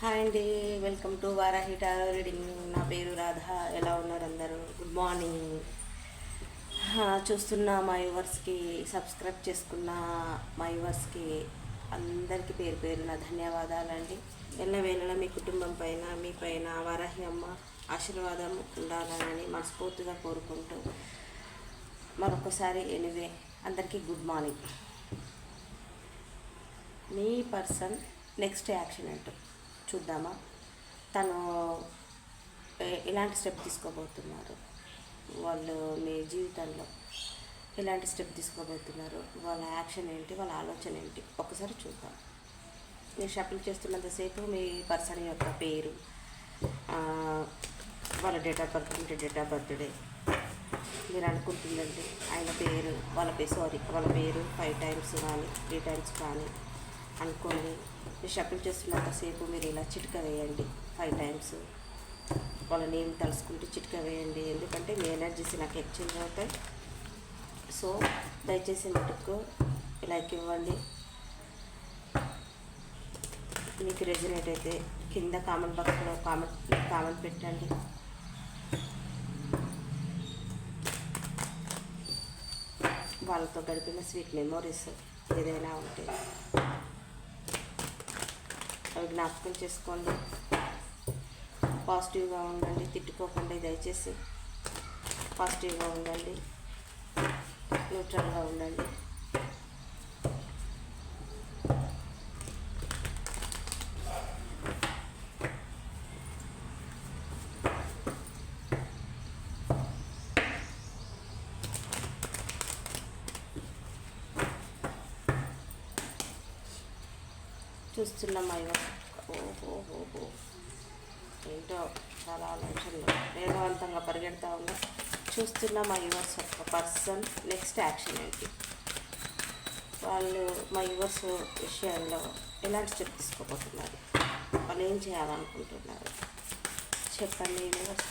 Hi అండి welcome to Varahi tarot reading. నా పేరు రాధ. ఎలా ఉన్నారు అందరూ? Good morning. చూస్తున్న మా యువర్స్కి సబ్స్క్రైబ్ చేసుకున్న మా యువర్స్కి అందరికీ పేరు పేరున ధన్యవాదాలండి. ఎల్లవేళలా మీ కుటుంబం పైన మీ పైన వారాహి అమ్మ ఆశీర్వాదం ఉండాలని మనస్ఫూర్తిగా కోరుకుంటూ మరొకసారి ఎనివే అందరికీ గుడ్ మార్నింగ్. మీ పర్సన్ నెక్స్ట్ యాక్షన్ ఏంటో చూద్దామా? తను ఎలాంటి స్టెప్ తీసుకోబోతున్నారు? వాళ్ళు మీ జీవితంలో ఎలాంటి స్టెప్ తీసుకోబోతున్నారు? వాళ్ళ యాక్షన్ ఏంటి? వాళ్ళ ఆలోచన ఏంటి? ఒకసారి చూద్దాం. మీరు షఫిల్ చేస్తున్నంతసేపు మీ పర్సన్ యొక్క పేరు వాళ్ళ డేట్ ఆఫ్ బర్త్ ఉంటే డేట్ ఆఫ్ బర్త్డే మీరు అనుకుంటుందండి ఆయన పేరు వాళ్ళ పేరు సారీ వాళ్ళ పేరు ఫైవ్ టైమ్స్ కానీ త్రీ టైమ్స్ కానీ అనుకోండి. మీరు షఫిల్ చేస్తున్నంతసేపు మీరు ఇలా చిటిక వేయండి ఫైవ్ టైమ్స్ వాళ్ళ నేమ్ తలుసుకుంటూ చిటిక వేయండి. ఎందుకంటే మీ ఎనర్జీస్ నాకు ఎక్స్చేంజ్ అవుతాయి. సో దయచేసి మటుకు లైక్ ఇవ్వండి. మీకు రెజినేట్ అయితే కింద కామెంట్ బాక్స్లో కామెంట్ కామెంట్ పెట్టండి. వాళ్ళతో గడిపిన స్వీట్ మెమోరీస్ ఏదైనా ఉంటే. జ్ఞాపకం చేసుకోండి. పాజిటివ్గా ఉండండి తిట్టుకోకండి దయచేసి పాజిటివ్గా ఉండండి న్యూట్రల్గా ఉండండి. చూస్తున్నాం అయ్యో ఏంటో చాలా ఆలోచనలు. వేగవంతంగా పరిగెడతా ఉన్నా చూస్తున్న మా యువర్స్ ఒక పర్సన్ నెక్స్ట్ యాక్షన్ ఏంటి? వాళ్ళు మా యువర్స్ విషయాల్లో ఎలాంటి స్టెప్ తీసుకోబోతున్నారు? వాళ్ళు ఏం చేయాలనుకుంటున్నారు? చెప్పండి universe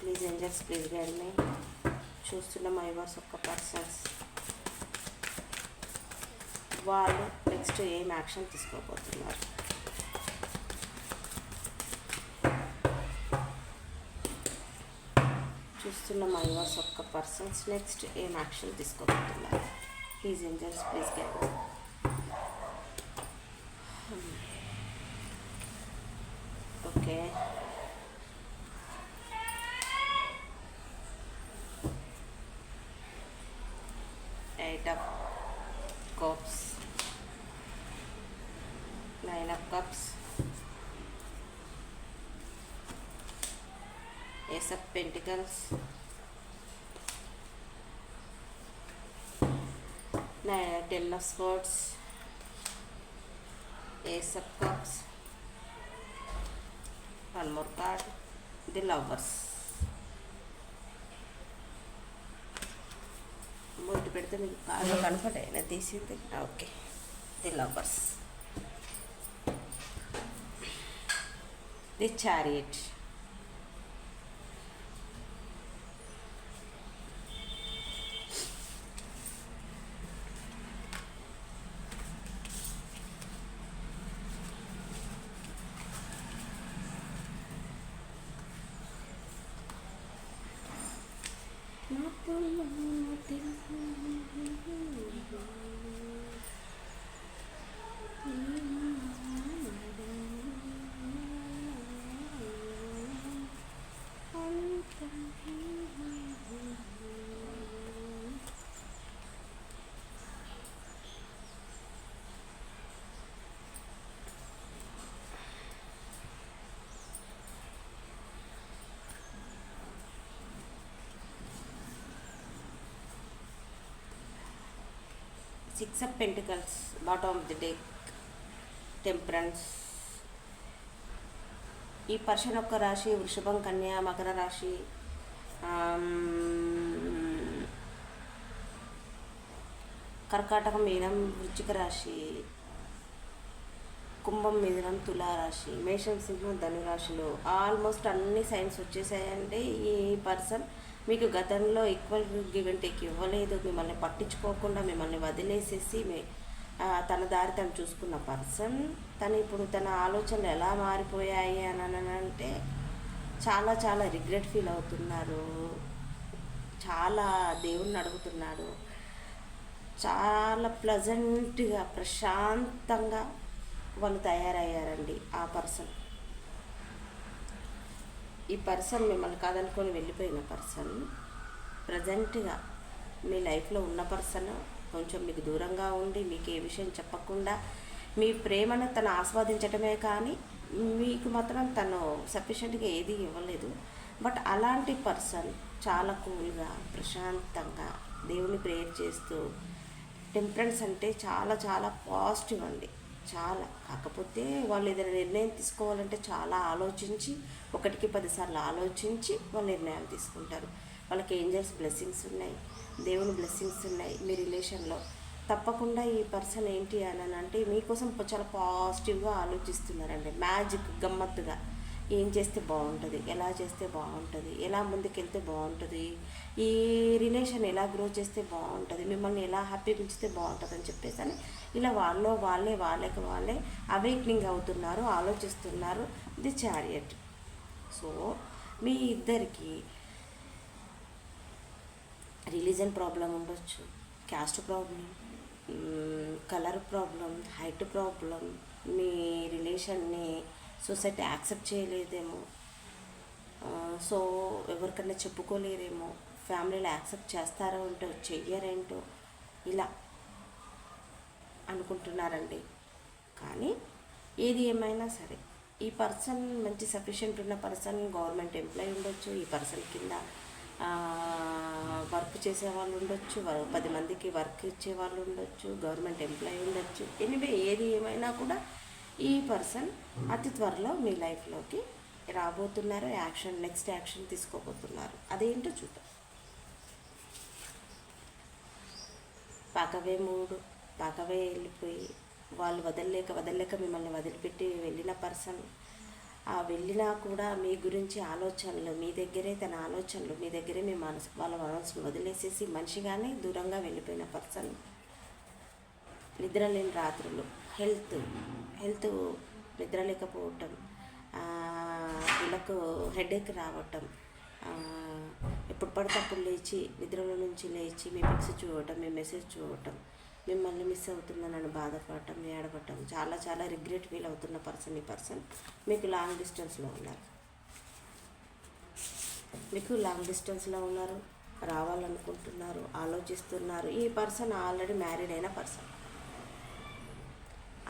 please angels please guide me. చూస్తున్న మా యువర్స్ ఒక పర్సన్స్. వాళ్ళు నెక్స్ట్ ఏం యాక్షన్ తీసుకోబోతున్నారు? చూస్తున్న మైవర్స్ యువర్స్ ఒక్క పర్సన్స్ నెక్స్ట్ ఏం యాక్షన్ తీసుకోబోతున్నారు? Please angels please get okay ace of pentacles nine ten of swords ace of cups one more card the lovers ముందు పెడితే మీకు కార్డు కనపడే నేను తీసింది okay the lovers the chariot six of pentacles bottom of the deck temperance. ఈ person యొక్క రాశి వృషభం కన్య మకర రాశి. కర్కాటక మీనం వృచ్చిక రాశి. కుంభం మీదనం తులారాశి మేషం సింహం ధనురాశిలో. ఆల్మోస్ట్ అన్ని సైన్స్ వచ్చేసాయండి ఈ పర్సన్. మీకు గతంలో ఈక్వల్ గివెన్ టేక్ ఇవ్వలేదు. మిమ్మల్ని పట్టించుకోకుండా మిమ్మల్ని వదిలేసేసి మీ తన దారి తను చూసుకున్న పర్సన్ తను ఇప్పుడు తన ఆలోచనలు ఎలా మారిపోయాయి అని అని అంటే చాలా చాలా రిగ్రెట్ ఫీల్ అవుతున్నారు. చాలా దేవుణ్ణి అడుగుతున్నాడు. చాలా ప్లజెంట్గా ప్రశాంతంగా వాళ్ళు తయారయ్యారండి ఆ పర్సన్ ఈ పర్సన్ మిమ్మల్ని కాదనుకొని వెళ్ళిపోయిన పర్సన్ ప్రజెంట్గా మీ లైఫ్లో ఉన్న పర్సన్ కొంచెం మీకు దూరంగా ఉండి మీకు ఏ విషయం చెప్పకుండా మీ ప్రేమను తను ఆస్వాదించటమే కానీ మీకు మాత్రం తను సఫిషియెంట్గా ఏది ఇవ్వలేదు. బట్ అలాంటి పర్సన్ చాలా కూల్గా ప్రశాంతంగా దేవుని ప్రేయర్ చేస్తూ టెంపరెన్స్ అంటే చాలా చాలా పాజిటివ్ అండి. చాలా. కాకపోతే వాళ్ళు ఏదైనా నిర్ణయం తీసుకోవాలంటే చాలా ఆలోచించి ఒకటికి పదిసార్లు ఆలోచించి వాళ్ళు నిర్ణయాలు తీసుకుంటారు. వాళ్ళకి ఏంజల్స్ బ్లెస్సింగ్స్ ఉన్నాయి దేవుని బ్లెస్సింగ్స్ ఉన్నాయి మీ రిలేషన్లో. తప్పకుండా ఈ పర్సన్ ఏంటి అని అంటే మీకోసం చాలా పాజిటివ్గా ఆలోచిస్తున్నారండి. మ్యాజిక్ గమ్మత్తుగా. ఏం చేస్తే బాగుంటుంది? ఎలా చేస్తే బాగుంటుంది? ఎలా ముందుకెళ్తే బాగుంటుంది? ఈ రిలేషన్ ఎలా గ్రో చేస్తే బాగుంటుంది? మిమ్మల్ని ఎలా హ్యాపీ ఉంచితే బాగుంటుంది అని చెప్పేసి అని ఇలా వాళ్ళు వాళ్ళే వాళ్ళకి వాళ్ళే అవేక్నింగ్ అవుతున్నారు ఆలోచిస్తున్నారు. The chariot. సో మీ ఇద్దరికి రిలీజన్ ప్రాబ్లం ఉండొచ్చు. Caste problem colour problem height problem మీ రిలేషన్ని సొసైటీ యాక్సెప్ట్ చేయలేదేమో. సో ఎవరికన్నా చెప్పుకోలేరేమో ఫ్యామిలీలో యాక్సెప్ట్ చేస్తారో ఏంటో చెయ్యరేంటో ఇలా అనుకుంటున్నారండి. కానీ ఏది ఏమైనా సరే ఈ పర్సన్ మంచి సఫిషియెంట్ ఉన్న పర్సన్ గవర్నమెంట్ ఎంప్లాయీ ఉండొచ్చు ఈ పర్సన్ కింద వర్క్ చేసే వాళ్ళు ఉండొచ్చు వ- పది మందికి వర్క్ ఇచ్చే వాళ్ళు ఉండొచ్చు గవర్నమెంట్ ఎంప్లాయీ ఉండొచ్చు ఎనివే ఏది ఏమైనా కూడా ఈ పర్సన్ అతి త్వరలో మీ లైఫ్లోకి రాబోతున్నారు యాక్షన్ నెక్స్ట్ యాక్షన్ తీసుకోబోతున్నారు. అదేంటో చూద్దాం. పాకవే మూడు పాకవే వెళ్ళిపోయి వాళ్ళు వదలలేక వదలలేక మిమ్మల్ని వదిలిపెట్టి వెళ్ళిన పర్సన్ ఆ వెళ్ళినా కూడా మీ గురించి ఆలోచనలు మీ దగ్గరే తన ఆలోచనలు మీ దగ్గరే మీ మనసు వాళ్ళ మనసును వదిలేసేసి మనిషిగానే దూరంగా వెళ్ళిపోయిన పర్సన్. నిద్రలేని రాత్రులు. హెల్త్ హెల్త్ నిద్రలేకపోవటం పిల్లకు వీళ్ళకు హెడేక్ రావటం ఎప్పుడు పడితే అప్పుడు లేచి నిద్రలో నుంచి లేచి మీ పిక్స్ చూడటం మీ మెసేజ్ చూడటం మిమ్మల్ని మిస్ అవుతుందని బాధపడటం ఏడవటం చాలా చాలా రిగ్రెట్ ఫీల్ అవుతున్న పర్సన్ ఈ పర్సన్ మీకు లాంగ్ డిస్టెన్స్లో ఉన్నారు. మీకు లాంగ్ డిస్టెన్స్లో ఉన్నారు రావాలనుకుంటున్నారు ఆలోచిస్తున్నారు ఈ పర్సన్ ఆల్రెడీ మ్యారీడ్ అయిన పర్సన్.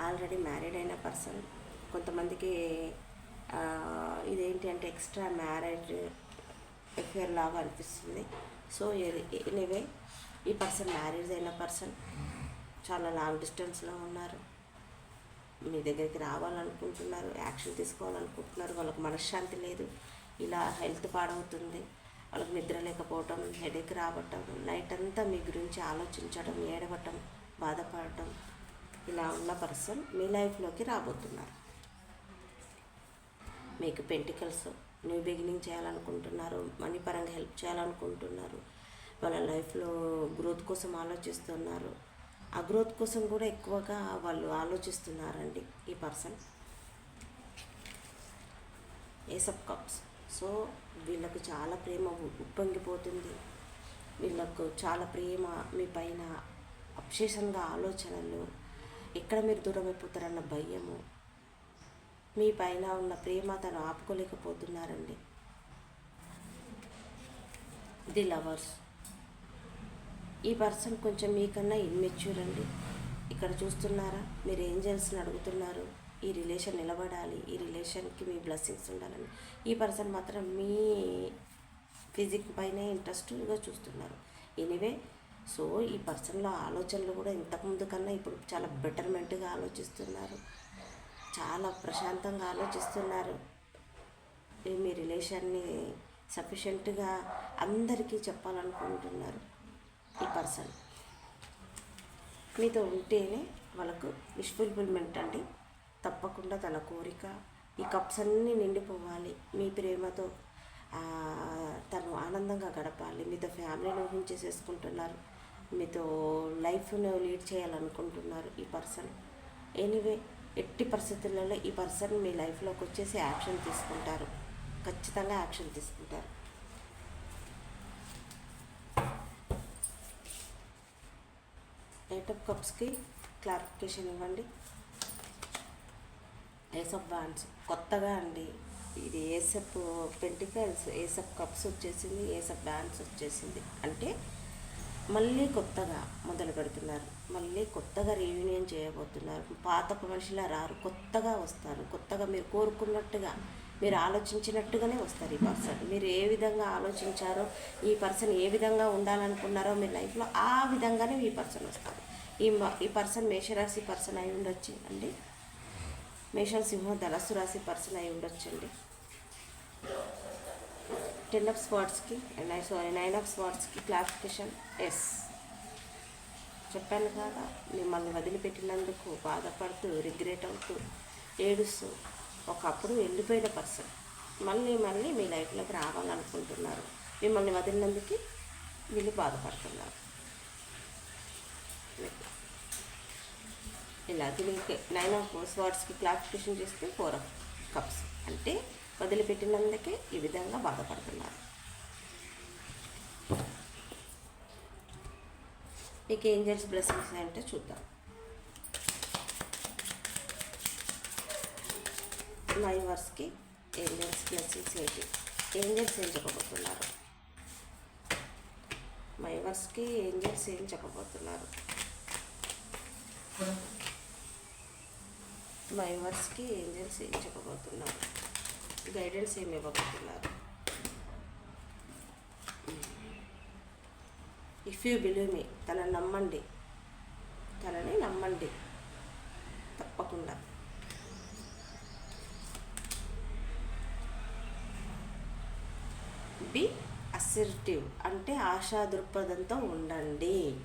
ఆల్రెడీ మ్యారీడ్ అయిన పర్సన్. కొంతమందికి ఇదేంటి అంటే ఎక్స్ట్రా మ్యారేజ్ ఎఫేర్ లాగా అనిపిస్తుంది. సో ఎనీవే ఈ పర్సన్ మ్యారేజ్ అయిన పర్సన్ చాలా లాంగ్ డిస్టెన్స్లో ఉన్నారు. మీ దగ్గరికి రావాలనుకుంటున్నారు యాక్షన్ తీసుకోవాలనుకుంటున్నారు వాళ్ళకి మనశ్శాంతి లేదు. ఇలా హెల్త్ పాడవుతుంది. వాళ్ళకి నిద్ర లేకపోవటం హెడేక్ రావటం నైట్ అంతా మీ గురించి ఆలోచించడం ఏడవటం బాధపడటం ఇలా ఉన్న పర్సన్ మీ లైఫ్లోకి రాబోతున్నారు. మీకు పెంటికల్స్ న్యూ బిగినింగ్ చేయాలనుకుంటున్నారు మనీ పరంగా హెల్ప్ చేయాలనుకుంటున్నారు వాళ్ళ లైఫ్లో గ్రోత్ కోసం ఆలోచిస్తున్నారు. ఆ గ్రోత్ కోసం కూడా ఎక్కువగా వాళ్ళు ఆలోచిస్తున్నారండి ఈ పర్సన్ ఏసప్ కప్స్. సో వీళ్ళకు చాలా ప్రేమ ఉప్పొంగిపోతుంది. వీళ్ళకు చాలా ప్రేమ మీ పైన అప్సేషన్గా ఆలోచనలు ఎక్కడ మీరు దూరం అయిపోతారన్న భయము మీ పైన ఉన్న ప్రేమ తను ఆపుకోలేకపోతున్నారండి. The lovers. ఈ పర్సన్ కొంచెం మీకన్నా ఇన్మెచ్యూర్ అండి. ఇక్కడ చూస్తున్నారా? మీరు ఏంజల్స్ని అడుగుతున్నారు? ఈ రిలేషన్ నిలబడాలి. ఈ రిలేషన్కి మీ బ్లెస్సింగ్స్ ఉండాలని. ఈ పర్సన్ మాత్రం మీ ఫిజిక్ పైనే ఇంట్రెస్ట్గా చూస్తున్నారు. ఎనీవే సో ఈ పర్సన్లో ఆలోచనలు కూడా ఇంతకుముందు కన్నా ఇప్పుడు చాలా బెటర్మెంట్గా ఆలోచిస్తున్నారు. చాలా ప్రశాంతంగా ఆలోచిస్తున్నారు. మీ రిలేషన్ని సఫిషియెంట్గా అందరికీ చెప్పాలనుకుంటున్నారు ఈ పర్సన్ మీతో ఉంటేనే వాళ్ళకు విష్ఫుల్ఫిల్మెంట్ అండి. తప్పకుండా తన కోరిక ఈ కప్స్ అన్నీ నిండిపోవాలి. మీ ప్రేమతో తను ఆనందంగా గడపాలి. మీతో ఫ్యామిలీని ఊహించేసేసుకుంటున్నారు. మీతో లైఫ్ను లీడ్ చేయాలనుకుంటున్నారు ఈ పర్సన్. ఎనీవే ఎట్టి పరిస్థితులలో ఈ పర్సన్ మీ లైఫ్లోకి వచ్చేసి యాక్షన్ తీసుకుంటారు. ఖచ్చితంగా యాక్షన్ తీసుకుంటారు. ఎయిట్ ఆఫ్ కప్స్కి క్లారిఫికేషన్ ఇవ్వండి. ఏసప్ బాండ్స్ కొత్తగా అండి. ఇది ఏసప్ పెంటికల్స్ ఏసప్ కప్స్ వచ్చేసింది ఏసప్ బ్యాండ్స్ వచ్చేసింది. అంటే మళ్ళీ కొత్తగా మొదలు పెడుతున్నారు. మళ్ళీ కొత్తగా రీయూనియన్ చేయబోతున్నారు. పాత మనుషులా రారు. కొత్తగా వస్తారు. కొత్తగా మీరు కోరుకున్నట్టుగా మీరు ఆలోచించినట్టుగానే వస్తారు ఈ పర్సన్. మీరు ఏ విధంగా ఆలోచించారో ఈ పర్సన్ ఏ విధంగా ఉండాలనుకున్నారో మీ లైఫ్లో ఆ విధంగానే ఈ పర్సన్ వస్తారు. ఈ ఈ పర్సన్ మేషరాశి పర్సన్ అయి ఉండొచ్చు అండి. మేషం సింహం ధనస్సు రాశి పర్సన్ అయి ఉండొచ్చండి టెన్ ఆఫ్ స్పాట్స్కి సారీ నైన్ ఆఫ్ స్పాట్స్కి క్లాసిఫికేషన్ ఎస్ చెప్పాను కదా మిమ్మల్ని వదిలిపెట్టినందుకు బాధపడుతూ రిగ్రెట్ అవుతూ ఏడుస్తూ ఒకప్పుడు వెళ్ళిపోయిన పర్సన్ మళ్ళీ మళ్ళీ మీ లైఫ్లోకి రావాలనుకుంటున్నారు. మిమ్మల్ని వదిలినందుకు వీళ్ళు బాధపడుతున్నారు. ఇలా దీనికి నైన్ ఆఫ్ స్వార్డ్స్కి క్లారిఫికేషన్ చేస్తే ఫోర్ ఆఫ్ కప్స్ అంటే వదిలిపెట్టినందుకే ఈ విధంగా బాధపడుతున్నారు. మీకు ఏంజల్స్ బ్లెస్సింగ్స్ అంటే చూద్దాం. మై వర్స్కి ఏంజల్స్ బ్లెస్సింగ్స్ ఏంటి? ఏంజల్స్ ఏం చెప్పబోతున్నారు? మై వర్స్కి ఏంజల్స్ ఏం చెప్పబోతున్నారు? మైవర్స్కి ఏంజల్స్ ఏం చెప్పబోతున్నారు? గైడెన్స్ ఏమి ఇవ్వబోతున్నారు? ఇఫ్ యూ బిలీవ్ మీ తనని నమ్మండి. తనని నమ్మండి. తప్పకుండా. బి అసర్టివ్ అంటే ఆశా దృక్పథంతో ఉండండి.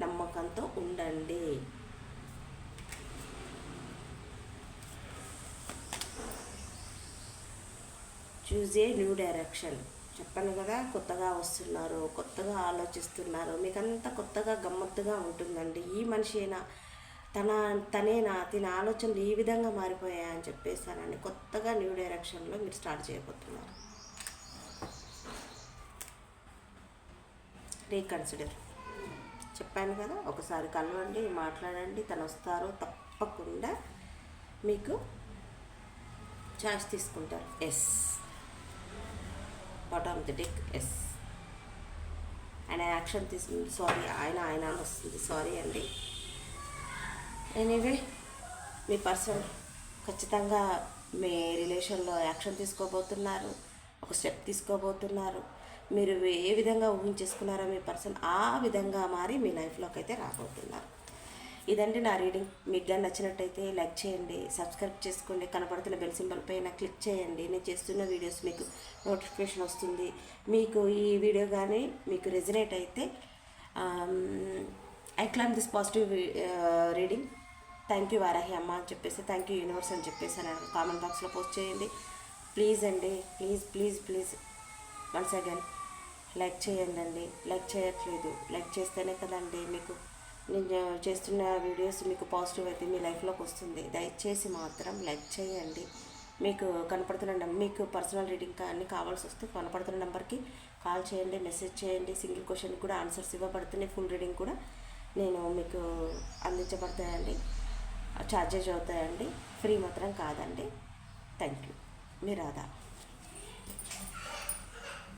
నమ్మకంతో ఉండండి. Choose a new direction. చెప్పాను కదా కొత్తగా వస్తున్నారు కొత్తగా ఆలోచిస్తున్నారు. మీకంతా కొత్తగా గమ్మత్తుగా ఉంటుందండి. ఈ మనిషి అయినా తన తనేనా తిన ఆలోచనలు ఈ విధంగా మారిపోయాయని చెప్పేసానని కొత్తగా న్యూ డైరెక్షన్లో మీరు స్టార్ట్ చేయబోతున్నారు. రీకన్సిడర్. చెప్పాను కదా ఒకసారి కలవండి మాట్లాడండి తను వస్తారో తప్పకుండా మీకు ఛాయిస్ తీసుకుంటారు. Yes. Bottom the deck yes ఆయన యాక్షన్ తీసుకుంది సారీ ఆయన ఆయన అని వస్తుంది సారీ అండి. ఎనీవే మీ పర్సన్ ఖచ్చితంగా మీ రిలేషన్లో యాక్షన్ తీసుకోబోతున్నారు ఒక స్టెప్ తీసుకోబోతున్నారు. మీరు ఏ విధంగా ఊహించేసుకున్నారో మీ పర్సన్ ఆ విధంగా మారి మీ లైఫ్లోకి అయితే రాబోతున్నారు. ఇదండి నా రీడింగ్. మీకు కానీ నచ్చినట్టయితే లైక్ చేయండి సబ్స్క్రైబ్ చేసుకోండి కనపడుతున్న బెల్ సింబల్ పైన క్లిక్ చేయండి. నేను చేస్తున్న వీడియోస్ మీకు నోటిఫికేషన్ వస్తుంది. మీకు ఈ వీడియో కానీ మీకు రెజినేట్ అయితే I claim this positive reading. Thank you Varahi Amma అని చెప్పేసి థ్యాంక్ యూ యూనివర్స్ అని చెప్పేసి అని కామెంట్ బాక్స్లో పోస్ట్ చేయండి. ప్లీజ్ అండి please please please. Once again like చేయండి అండి లైక్ చేయట్లేదు. లైక్ చేస్తేనే కదండి మీకు నేను చేస్తున్న వీడియోస్ మీకు పాజిటివ్ అయితే మీ లైఫ్లోకి వస్తుంది. దయచేసి మాత్రం లైక్ చేయండి. మీకు కనపడుతున్న నెంబర్ మీకు పర్సనల్ రీడింగ్ కానీ కావాల్సి వస్తే కనపడుతున్న నెంబర్కి కాల్ చేయండి మెసేజ్ చేయండి. సింగిల్ క్వశ్చన్ కూడా ఆన్సర్స్ ఇవ్వబడుతున్నాయి. ఫుల్ రీడింగ్ కూడా నేను మీకు అందించబడతాయండి. ఛార్జెస్ అవుతాయండి. ఫ్రీ మాత్రం కాదండి. థ్యాంక్ యూ మీ రాధా.